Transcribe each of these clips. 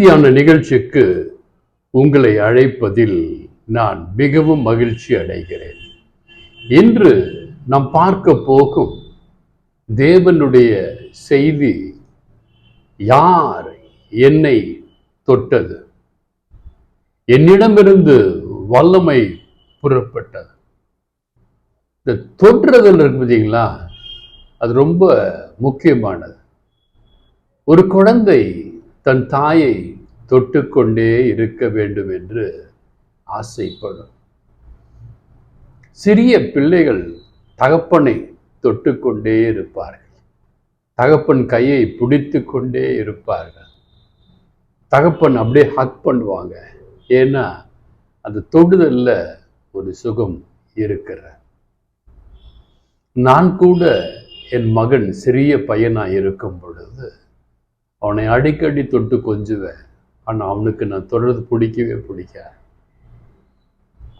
அமைதியான நிகழ்ச்சிக்கு உங்களை அழைப்பதில் நான் மிகவும் மகிழ்ச்சி அடைகிறேன். இன்று நாம் பார்க்க போகும் தேவனுடைய செய்தி யார் என்னை தொட்டது? என்னிடமிருந்து வல்லமை புறப்பட்டது. இந்த தொற்றுதல் இருக்கு பார்த்தீங்களா? அது ரொம்ப முக்கியமானது. ஒரு குழந்தை தன் தாயை தொட்டுக்கொண்டே இருக்க வேண்டும் என்று ஆசைப்படும். சிறிய பிள்ளைகள் தகப்பனை தொட்டுக்கொண்டே இருப்பார்கள். தகப்பன் கையை பிடித்து கொண்டே இருப்பார்கள். தகப்பன் அப்படியே ஹக் பண்ணுவாங்க. ஏன்னா அந்த தொடுதல்ல ஒரு சுகம் இருக்கிற நான் கூட என் மகன் சிறிய பையனாக இருக்கும் பொழுது அவனை அடிக்கடி தொட்டு கொஞ்சுவேன். ஆனால் அவனுக்கு நான் தொடர்ந்து பிடிக்கவே பிடிக்காது.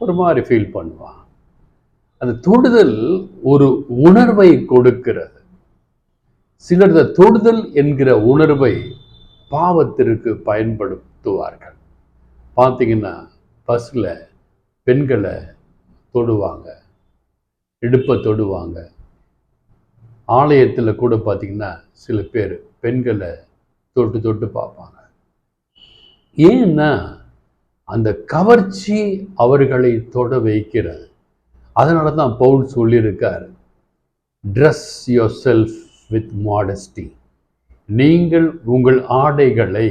ஒரு மாதிரி ஃபீல் பண்ணுவான். அந்த தொடுதல் ஒரு உணர்வை கொடுக்கிறது. சிலர் இந்த தொடுதல் என்கிற உணர்வை பாவத்திற்கு பயன்படுத்துவார்கள். பார்த்தீங்கன்னா பஸ்ஸில் பெண்களை தொடுவாங்க. இடுப்பை தொடுவாங்க. ஆலயத்தில் கூட பார்த்தீங்கன்னா சில பேர் பெண்களை தொட்டு தொட்டு பார்ப்பாங்க. ஏன்னா அந்த கவர்ச்சி அவர்களை தொட வைக்கிறது அதனால தான் பவுல் சொல்லியிருக்கார் dress yourself with modesty நீங்கள் உங்கள் ஆடைகளை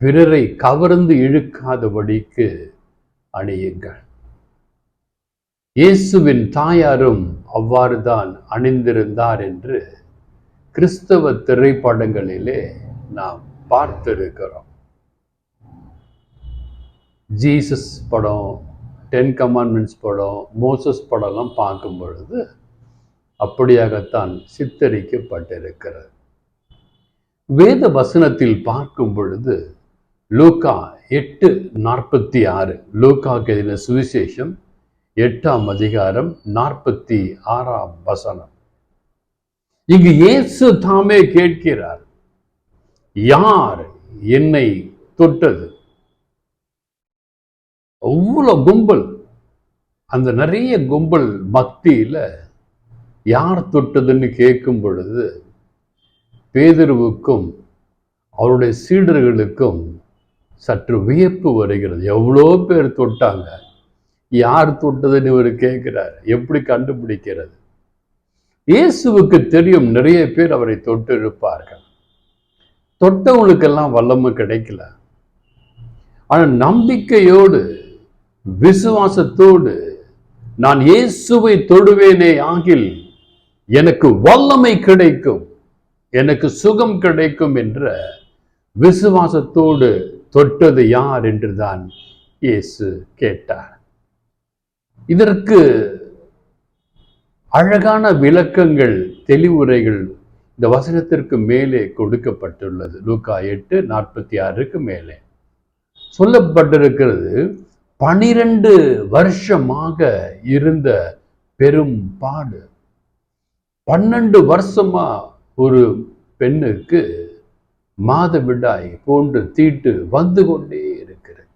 பிறரை கவர்ந்து இழுக்காதபடிக்கு அணியுங்கள். இயேசுவின் தாயாரும் அவ்வாறு தான் அணிந்திருந்தார் என்று கிறிஸ்தவ திரைப்படங்களிலே நாம் பார்த்திருக்கிறோம். ஜீசஸ் படம் டென் கமாண்ட்மெண்ட்ஸ் படம் மோசஸ் படம்லாம் பார்க்கும் பொழுது அப்படியாகத்தான் சித்தரிக்கப்பட்டிருக்கிறது. வேத வசனத்தில் பார்க்கும் பொழுது லூக்கா எட்டு நாற்பத்தி ஆறு லூக்காக்கு எழுதின சுவிசேஷம் எட்டாம் அதிகாரம் நாற்பத்தி ஆறாம் வசனம். இங்கு இயேசு தாமே கேட்கிறார் யார் என்னை தொட்டது? அவ்வளோ கும்பல். அந்த நிறைய கும்பல் மத்தியில யார் தொட்டதுன்னு கேட்கும் பொழுது பேதருவுக்கும் அவருடைய சீடர்களுக்கும் சற்று வியப்பு வருகிறது. எவ்வளோ பேர் தொட்டாங்க? யார் தொட்டதுன்னு இவர் கேட்கிறார். எப்படி கண்டுபிடிக்கிறது? இயேசுவுக்கு தெரியும் நிறைய பேர் அவரை தொட்டு இருப்பார்கள் தொட்டவங்களுக்கெல்லாம் வல்லமை கிடைக்கல. ஆனால் நம்பிக்கையோடு விசுவாசத்தோடு நான் இயேசுவை தொடுவேனே ஆகில் எனக்கு வல்லமை கிடைக்கும் எனக்கு சுகம் கிடைக்கும் என்ற விசுவாசத்தோடு தொட்டது யார் என்றுதான் இயேசு கேட்டார். இதற்கு அழகான விளக்கங்கள் தெளிவுரைகள் இந்த வசனத்திற்கு மேலே கொடுக்கப்பட்டுள்ளது. லூக்கா எட்டு நாற்பத்தி ஆறுக்கு மேலே. சொல்லப்பட்டிருக்கிறது பனிரெண்டு வருஷமாக இருந்த பெரும் பாடு. பன்னெண்டு வருஷமா ஒரு பெண்ணுக்கு மாதவிடாய் போன்று தீட்டு வந்து கொண்டே இருக்கிறது.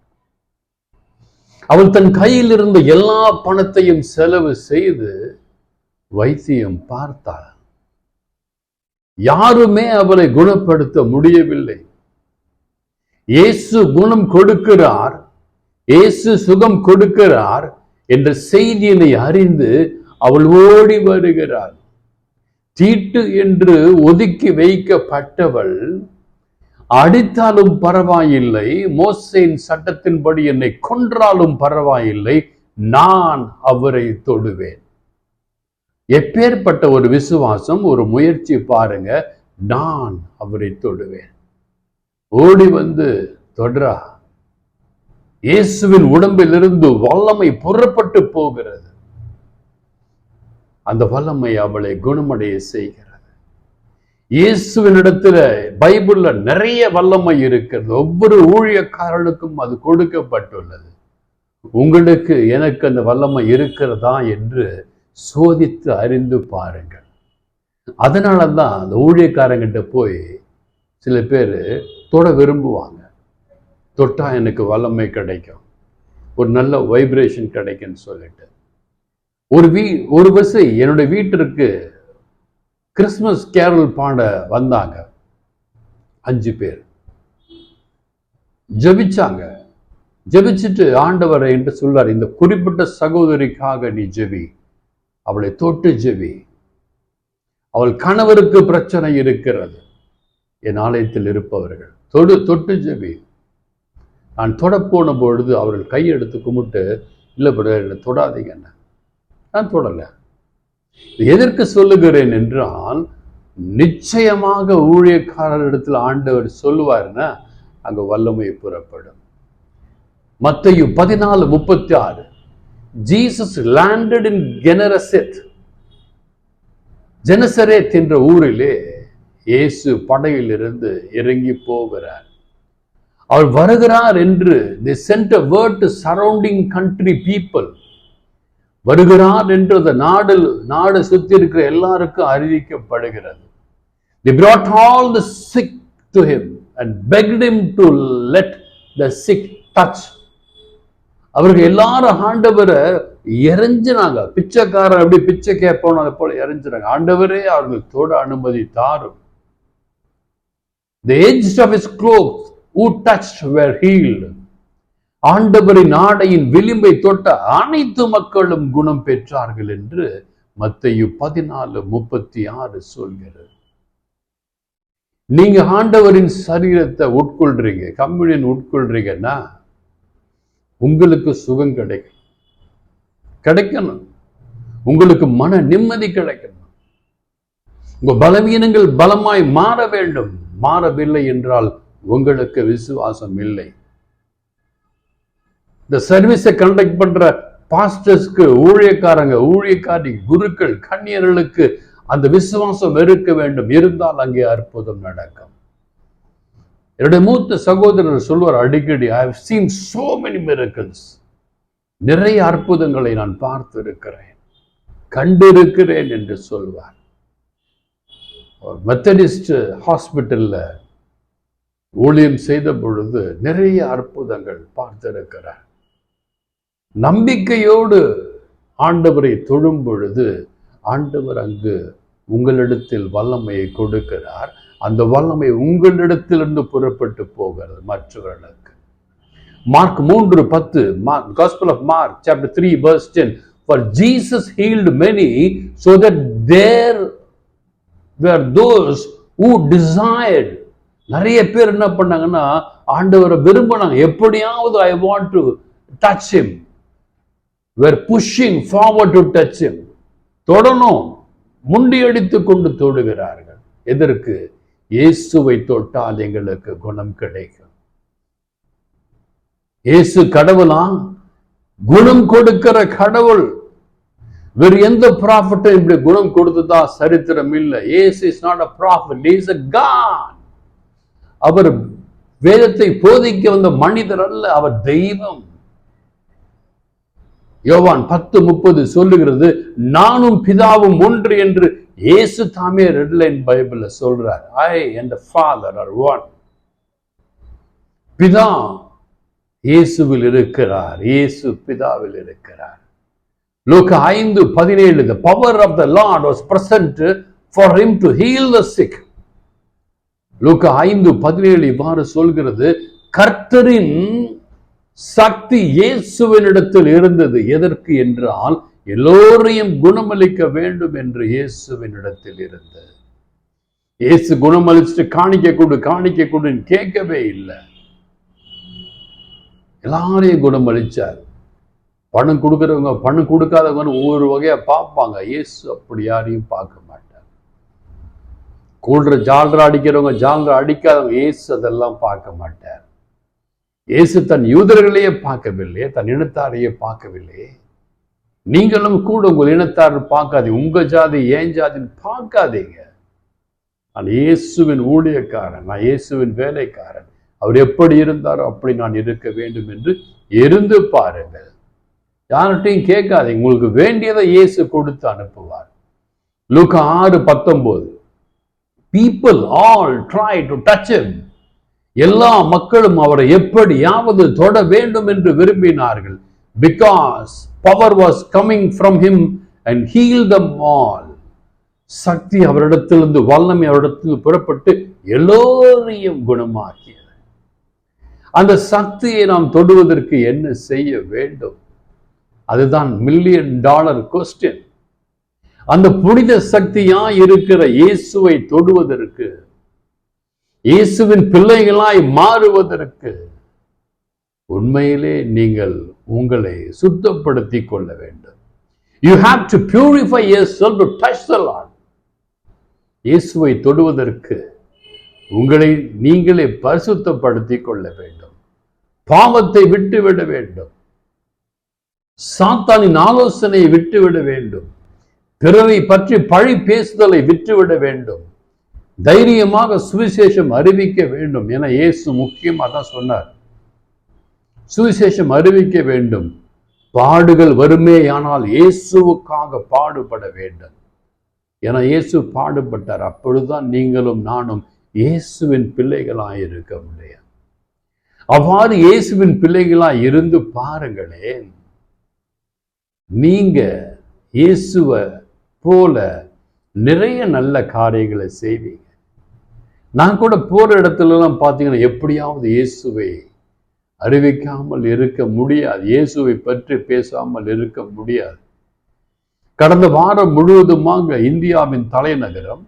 அவள் தன் கையில் இருந்த எல்லா பணத்தையும் செலவு செய்து வைத்தியம் பார்த்தாள். யாருமே அவளை குணப்படுத்த முடியவில்லை. இயேசு குணம் கொடுக்கிறார். இயேசு சுகம் கொடுக்கிறார் என்ற செய்தியினை அறிந்து அவள் ஓடி வருகிறாள். தீட்டு என்று ஒதுக்கி வைக்கப்பட்டவள் அடித்தாலும் பரவாயில்லை மோசையின் சட்டத்தின்படி என்னை கொன்றாலும் பரவாயில்லை நான் அவரை தொடுவேன். எப்பேற்பட்ட ஒரு விசுவாசம் ஒரு முயற்சி பாருங்க நான் அவரை தொடுவேன். ஓடி வந்து தொடரா இயேசுவின் உடம்பிலிருந்து வல்லமை புறப்பட்டு போகிறது. அந்த வல்லமை அவளை குணமடைய செய்கிறது. இயேசுவினிடத்துல பைபிள்ல நிறைய வல்லமை இருக்கிறது. ஒவ்வொரு ஊழியக்காரனுக்கும் அது கொடுக்கப்பட்டுள்ளது. உங்களுக்கு எனக்கு அந்த வல்லமை இருக்கிறதா என்று சோதித்து அறிந்து பாருங்கள். அதனால தான் அந்த ஊழியக்காரங்கிட்ட போய் சில பேர் தொட விரும்புவாங்க. தொட்டா எனக்கு வல்லமை கிடைக்கும். ஒரு நல்ல வைப்ரேஷன் கிடைக்கும்னு சொல்லிட்டு. ஒரு வீ ஒரு பஸ் என்னுடைய வீட்டிற்கு கிறிஸ்மஸ் கேரல் பாட வந்தாங்க. அஞ்சு பேர். ஜெபிச்சாங்க. ஜபிச்சுட்டு ஆண்டவரை என்று சொல்வார் இந்த குறிப்பிட்ட சகோதரிக்காக நீ ஜெபி. அவளை தொட்டு ஜெபி. அவள் கணவருக்கு பிரச்சனை இருக்கிறது. என் ஆலயத்தில் இருப்பவர்கள் தொடு தொட்டு ஜெபி. நான் தொடப்போன பொழுது அவர்கள் கையெடுத்து கும்பிட்டு இல்லை பிரதர் என்னை தொடாதீங்க என்ன நான் தொடலை. எதற்கு சொல்லுகிறேன் என்றால் நிச்சயமாக ஊழியக்காரரிடத்தில் ஆண்டவர் சொல்லுவார்னா அங்க வல்லமை புறப்படும். மத்தையும் பதினாலு முப்பத்தி ஆறு. ஜீசஸ் லேண்டட் இன் கெனரசெத் ஜெனசரேத் என்ற ஊரிலே இயேசு படையிலிருந்து இறங்கி போகிறார். அவர் வருகிறார் என்று the sent word to surrounding country people வருகிறார் என்று அந்த நாடு நாடு சுத்தி இருக்கிற எல்லாருக்கும் அறிவிக்கப்படுகிறது. The brought all the sick to him and begged him to let the sick touch அவர்கள் எல்லாரும் ஆண்டவரை இறைஞ்சினாங்க பிச்சைக்காரன் அப்படி பிச்சை கேட்போம் அதை போல இறைஞ்சினாங்க ஆண்டவரே அவர்கள் தோட அனுமதி தாரும் ஆண்டவரின் ஆடையின் விளிம்பை தொட்ட அனைத்து மக்களும் குணம் பெற்றார்கள் என்று மத்தையு பதினாலு முப்பத்தி ஆறு சொல்கிறது. நீங்க ஆண்டவரின் சரீரத்தை உட்கொள்றீங்க. கம்யூனியன் உட்கொள்றீங்கன்னா உங்களுக்கு சுகம் கிடைக்கும் கிடைக்கணும். உங்களுக்கு மன நிம்மதி கிடைக்கணும். உங்க பலவீனங்கள் பலமாய் மாற வேண்டும். மாறவில்லை என்றால் உங்களுக்கு விசுவாசம் இல்லை. இந்த சர்வீஸை கண்டக்ட் பண்ற பாஸ்டர்ஸ்க்கு ஊழியக்காரங்க ஊழியக்காரி குருக்கள் கன்னியர்களுக்கு அந்த விசுவாசம் இருக்க வேண்டும். இருந்தால் அங்கே அற்புதம் நடக்கும். என்னுடைய மூத்த சகோதரர் சொல்வார் அடிக்கடி I have seen so many miracles நிறைய அற்புதங்களை நான் பார்த்து இருக்கிறேன் கண்டிருக்கிறேன் என்று சொல்வார். மெத்தடிஸ்ட் ஹாஸ்பிட்டலில் ஊழியம் செய்த பொழுது நிறைய அற்புதங்கள் பார்த்திருக்கிறார். நம்பிக்கையோடு ஆண்டவரை தொழும் பொழுது ஆண்டவர் அங்கு உங்களிடத்தில் வல்லமையை கொடுக்கிறார். அந்த வல்லமை உங்களிடத்திலிருந்து புறப்பட்டு போகிறது. மற்றவர்களுக்கு. மார்க் மூன்று பத்து Mark gospel of Mark chapter three verse ten for Jesus healed many so that there were those who desired நிறைய பேர் என்ன பண்ணாங்கன்னா ஆண்டவரை விரும்பினாங்க. எப்படியாவது I want to touch him were pushing forward to touch him தொடணும். முண்டியடித்து கொண்டு தொடுகிறார்கள் எதற்கு? இயேசுவை தொட்டால் எங்களுக்கு குணம் கிடைக்கும். இயேசு கடவுளா? குணம் கொடுக்கிற கடவுள். வேறு எந்த ப்ராஃபிட்டும் இப்படி குணம் கொடுத்ததா? சரித்திரம் இல்லை. ஏசு is not a prophet is a god அவர் வேதத்தை போதிக்க வந்த மனிதர் அல்ல அவர் தெய்வம். யோவான் பத்து முப்பது சொல்லுகிறது நானும் பிதாவும் ஒன்று என்று இயேசு தாமே ரெட் லைன் பைபிள்ல சொல்றார் I and father are one பிதா இயேசுவில் இருக்கிறார் இயேசு பிதாவில் இருக்கிறார். லோக ஐந்து பதினேழு the power of the Lord was present for him to heal the sick Luke ஐந்து பதினேழு இவ்வாறு சொல்கிறது கர்த்தரின் சக்தி இயேசுவினிடத்தில் இருந்தது எதற்கு என்றால் எல்லோரையும் குணமளிக்க வேண்டும் என்று இயேசுவினிடத்தில் இருந்த. இயேசு குணமளிச்சுட்டு காணிக்க கொடு காணிக்க கொடுன்னு கேட்கவே இல்லை. எல்லாரையும் குணமளிச்சார். பணம் கொடுக்குறவங்க பணம் கொடுக்காதவங்க ஒவ்வொரு வகையா பார்ப்பாங்க. இயேசு அப்படி யாரையும் பார்க்க மாட்டார். கூடுற ஜால்ரா அடிக்கிறவங்க ஜால்ரா அடிக்காதவங்க இயேசு அதெல்லாம் பார்க்க மாட்டார். இயேசு தன் யூதர்களையே பார்க்கவில்லையே தன் இனத்தாரையே பார்க்கவில்லையே. நீங்களும் கூட உங்கள் இனத்தார் பார்க்காதீங்க உங்க ஜாதி ஏன் ஜாதின்னு பார்க்காதீங்க. நான் இயேசுவின் ஊழியக்காரன் நான் இயேசுவின் வேலைக்காரன். அவர் எப்படி இருந்தாரோ அப்படி நான் இருக்க வேண்டும் என்று இருந்து பாருங்கள். யார்கிட்டையும் கேட்காதீங்க உங்களுக்கு வேண்டியதை இயேசு கொடுத்து அனுப்புவார். லுக் ஆறு பத்தொன்பது people all try to touch எல்லா மக்களும் அவரை எப்படியாவது தொட வேண்டும் என்று விரும்பினார்கள். Because power was coming from him and heal them all சக்தி அவரிடத்திலிருந்து வல்லமை அவரிடத்தில் புறப்பட்டு எல்லோரையும் குணமாக்கியது அந்த சக்தியை நாம் தொடுவதற்கு என்ன செய்ய வேண்டும்? அதுதான் மில்லியன் டாலர் கொஸ்டின் அந்த புனித சக்தியா இருக்கிற இயேசுவை தொடுவதற்கு இயேசுவின் பிள்ளைகளாய் மாறுவதற்கு உண்மையிலே நீங்கள் உங்களை சுத்தப்படுத்தி கொள்ள வேண்டும். You have to purify yourself touch touch இயேசுவை தொடுவதற்கு உங்களை நீங்களே பரிசுத்தப்படுத்தி கொள்ள வேண்டும். பாவத்தை விட்டுவிட வேண்டும். சாத்தானின் ஆலோசனையை விட்டுவிட வேண்டும். பிறரை பற்றி பழி பேசுதலை விட்டுவிட வேண்டும். தைரியமாக சுவிசேஷம் அறிவிக்க வேண்டும் என இயேசு முக்கியமாக தான் சொன்னார். சுவிசேஷம் அறிவிக்க வேண்டும். பாடுகள் வறுமையானால் இயேசுவுக்காக பாடுபட வேண்டும். என இயேசு பாடுபட்டார். அப்பொழுதுதான் நீங்களும் நானும் இயேசுவின் பிள்ளைகளாக இருக்க முடியும். அவ்வாறு இயேசுவின் பிள்ளைகளாக இருந்து பாருங்களேன். நீங்க இயேசுவை போல நிறைய நல்ல காரியங்களை செய்வீங்க. நான் கூட போற இடத்துலலாம் பார்த்தீங்கன்னா எப்படியாவது இயேசுவை அறிவிக்காமல் இருக்க முடியாது. இயேசுவை பற்றி பேசாமல் இருக்க முடியாது. கடந்த வாரம் முழுவதுமாக இந்தியாவின் தலைநகரம்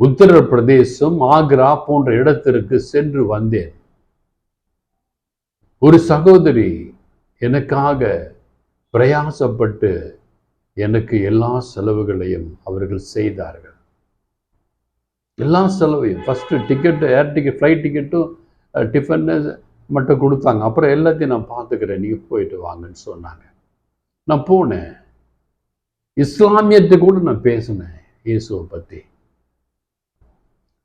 உத்தரப்பிரதேசம் ஆக்ரா போன்ற இடத்திற்கு சென்று வந்தேன். ஒரு சகோதரி எனக்காக பிரயாசப்பட்டு எனக்கு எல்லா செலவுகளையும் அவர்கள் செய்தார்கள். எல்லா செலவையும். First ticket air ticket flight டிக்கெட்டும் tiffin மட்டும் கொடுத்தாங்க. அப்புறம் எல்லாத்தையும் நான் பார்த்துக்கிறேன். நீங்கள் போயிட்டு வாங்கன்னு சொன்னாங்க. நான் போனேன். இஸ்லாமியத்தை கூட நான் பேசினேன் இயேசுவை பற்றி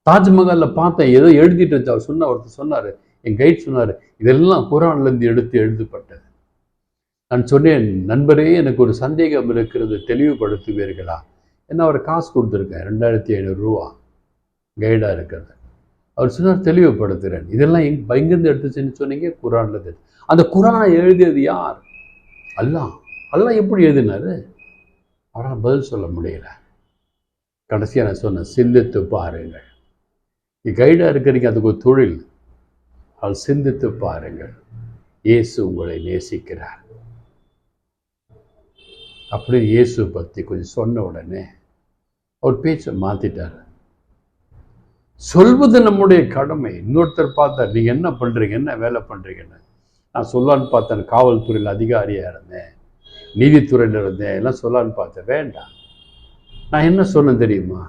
தாஜ்மஹாலில் பார்த்தேன். ஏதோ எழுதிட்டு இருந்துச்சு. அவர் சொன்ன ஒருத்தர் சொன்னார். என் கைட் சொன்னார் இதெல்லாம் குரான்லேருந்து எடுத்து எழுதப்பட்டது. நான் சொன்னேன் நண்பரே எனக்கு ஒரு சந்தேகம் இருக்கிறது. தெளிவுபடுத்துவீர்களா? என்ன அவர் காசு கொடுத்துருக்கேன் ரெண்டாயிரத்தி ஐநூறுரூவா கைடாக இருக்கிறது. அவர் சொன்னார் தெளிவுபடுத்துகிறேன். இதெல்லாம் எங் எங்கேருந்து எடுத்துச்சுன்னு சொன்னீங்க? குரான்ல அந்த குரானை எழுதியது யார்? அல்லாஹ். அல்லாஹ் எப்படி எழுதினாரு? அவரால் பதில் சொல்ல முடியல. கடைசியாக நான் சொன்னேன் சிந்தித்து பாருங்கள். நீ கைடாக இருக்கிறீங்க அதுக்கு ஒரு தொழில். அவள் சிந்தித்து பாருங்கள். இயேசு உங்களை நேசிக்கிறார். அப்படின்னு இயேசு பற்றி கொஞ்சம் சொன்ன உடனே அவர் பேச்சை மாற்றிட்டார் சொல்வது நம்முடைய கடமை. இன்னொருத்தர் பார்த்தார் நீங்கள் என்ன பண்ணுறீங்க என்ன வேலை பண்ணுறீங்கன்னு நான் சொல்லான்னு பார்த்தேன். காவல்துறையில் அதிகாரியாக இருந்தேன். நீதித்துறையில் இருந்தேன். எல்லாம் சொல்லான்னு பார்த்தேன். வேண்டாம். நான் என்ன சொன்னேன் தெரியுமா?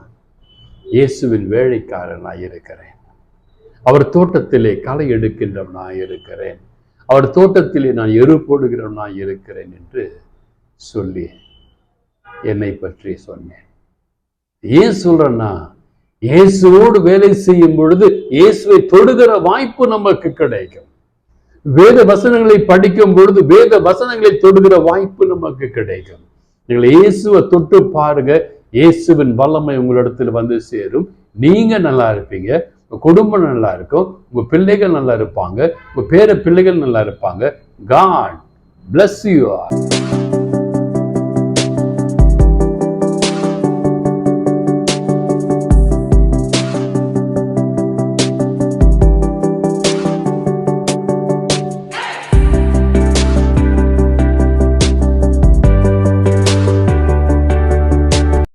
இயேசுவின் வேலைக்காரன் நான் இருக்கிறேன். அவர் தோட்டத்திலே களை எடுக்கின்றவன் நான் இருக்கிறேன். அவர் தோட்டத்திலே நான் எரு போடுகிறவன் நான் இருக்கிறேன் என்று சொல்லி என்னை பற்றி சொன்னேன். ஏன் சொல்றேன்னா இயேசுவோடு வேலை செய்யும் பொழுது இயேசுவை தொடுகிற வாய்ப்பு நமக்கு கிடைக்கும். வேத வசனங்களை படிக்கும் பொழுது வேத வசனங்களை தொடுகிற வாய்ப்பு நமக்கு கிடைக்கும். நீங்கள் இயேசுவை தொட்டு பாருங்க. இயேசுவின் வல்லமை உங்களிடத்தில் வந்து சேரும். நீங்க நல்லா இருப்பீங்க. உங்க குடும்பம் நல்லா இருக்கும். உங்க பிள்ளைகள் நல்லா இருப்பாங்க. உங்க பேர பிள்ளைகள் நல்லா இருப்பாங்க. God bless you are